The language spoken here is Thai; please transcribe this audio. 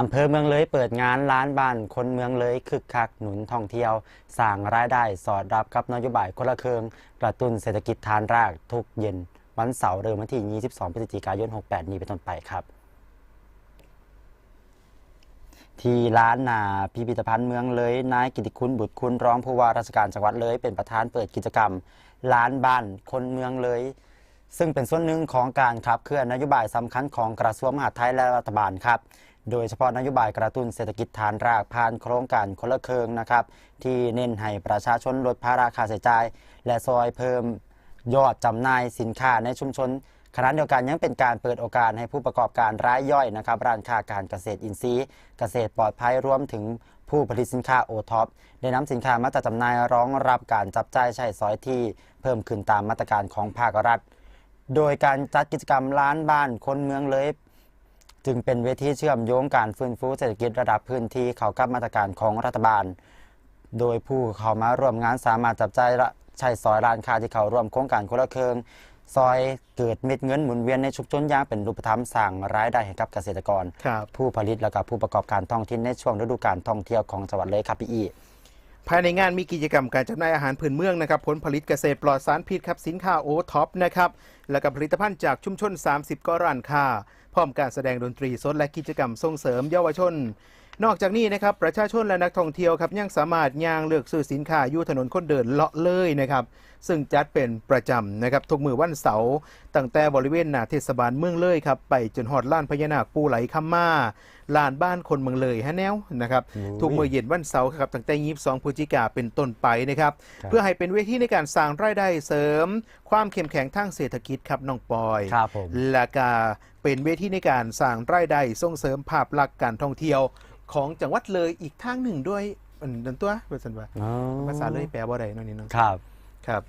อำเภอเมืองเลยเปิดงานร้านบ้านคนเมืองเลยคึกคักหนุนท่องเที่ยวสร้างรายได้สอดรับกับนโยบายคนละเคืองกระตุ้นเศรษฐกิจฐานรากทุกเย็น วันเสาร์เริ่มวันที่ 22 พฤศจิกายน 68 นี้เป็นต้นไปครับ ที่ร้านนาพิพิธภัณฑ์เมืองเลยนายกิติคุณบุตรคุณรองผู้ว่าราชการจังหวัดเลย เป็นประธานเปิดกิจกรรมร้านบ้านคนเมืองเลยซึ่งเป็นส่วนหนึ่งของการขับเคลื่อนนโยบายสำคัญของกระทรวงมหาดไทยและรัฐบาลครับ โดยเฉพาะนโยบายกระตุ้นเศรษฐกิจฐานรากผ่านโครงการคนละเครืองนะครับ ที่เน้นให้ประชาชนลดภาระค่าใช้จ่าย และซอยเพิ่มยอดจำหน่ายสินค้าในชุมชนขณะเดียวกันยังเป็นการเปิดโอกาสให้ผู้ประกอบการรายย่อยนะครับร้านค้าการเกษตรอินทรีย์ เกษตรปลอดภัยรวมถึงผู้ผลิตสินค้าโอท็อปได้นำสินค้ามาจัดจำหน่ายรองรับการจับจ่ายใช้สอยที่เพิ่มขึ้นตามมาตรการของภาครัฐ โดยการจัดกิจกรรมร้านบ้านคนเมืองเลย จึงเป็นเวทีเชื่อมโยงการฟื้นฟูเศรษฐกิจระดับพื้นที่เข้ากับมาตรการของรัฐบาล โดยผู้เข้ามาร่วมงานสามารถจับจ่ายและใช้สอยร้านค้าที่เข้าร่วมโครงการคนละเครืองซอยเกิดเม็ดเงินหมุนเวียนในชุมชนอย่างเป็นรูปธรรมสร้างรายได้ให้กับเกษตรกรครับผู้ผลิตและก็ผู้ประกอบการท้องถิ่นในช่วงฤดูกาลท่องเที่ยวของจังหวัดเลยครับพี่อี ภายในงานมีกิจกรรมการจำหน่ายอาหารพื้นเมืองนะครับผลผลิตเกษตรปลอดสารพิษครับสินค้าโอท็อปนะครับและกับผลิตภัณฑ์จากชุมชน 30 ก็ร้านค้า พร้อมการแสดงดนตรีสดและกิจกรรมส่งเสริมเยาวชน นอกจากนี้นะครับประชาชนและนักท่องเที่ยวครับยังสามารถย่างเลือกซื้อสินค้าอยู่ถนนคนเดินเลาะเลยนะครับซึ่งจัดเป็นประจำนะครับทุกมือวันเสาร์ตั้งแต่บริเวณหน้าเทศบาลเมืองเลยครับไปจนหอดล้านพญานาคปูไหลคำมาลานบ้านคนเมืองเลยฮะแนวนะครับโอ้ยทุกมือเย็นวันเสาร์ครับตั้งแต่ยีบสองพฤศจิกาเป็นต้นไปนะครับครับเพื่อให้เป็นเวทีในการสร้างรายได้เสริม ความเข้มแข็งทางเศรษฐกิจครับน้องปอยครับผมและก็เป็นเวทีในการสร้างรายได้ส่งเสริมภาพลักษณ์การท่องเที่ยวของจังหวัดเลยอีกทางหนึ่งด้วยอันนั้นตัวเป็นสันว่าอ๋อภาษาเลยแปลว่าอะไรนั่นนี่เนาะครับ ครับ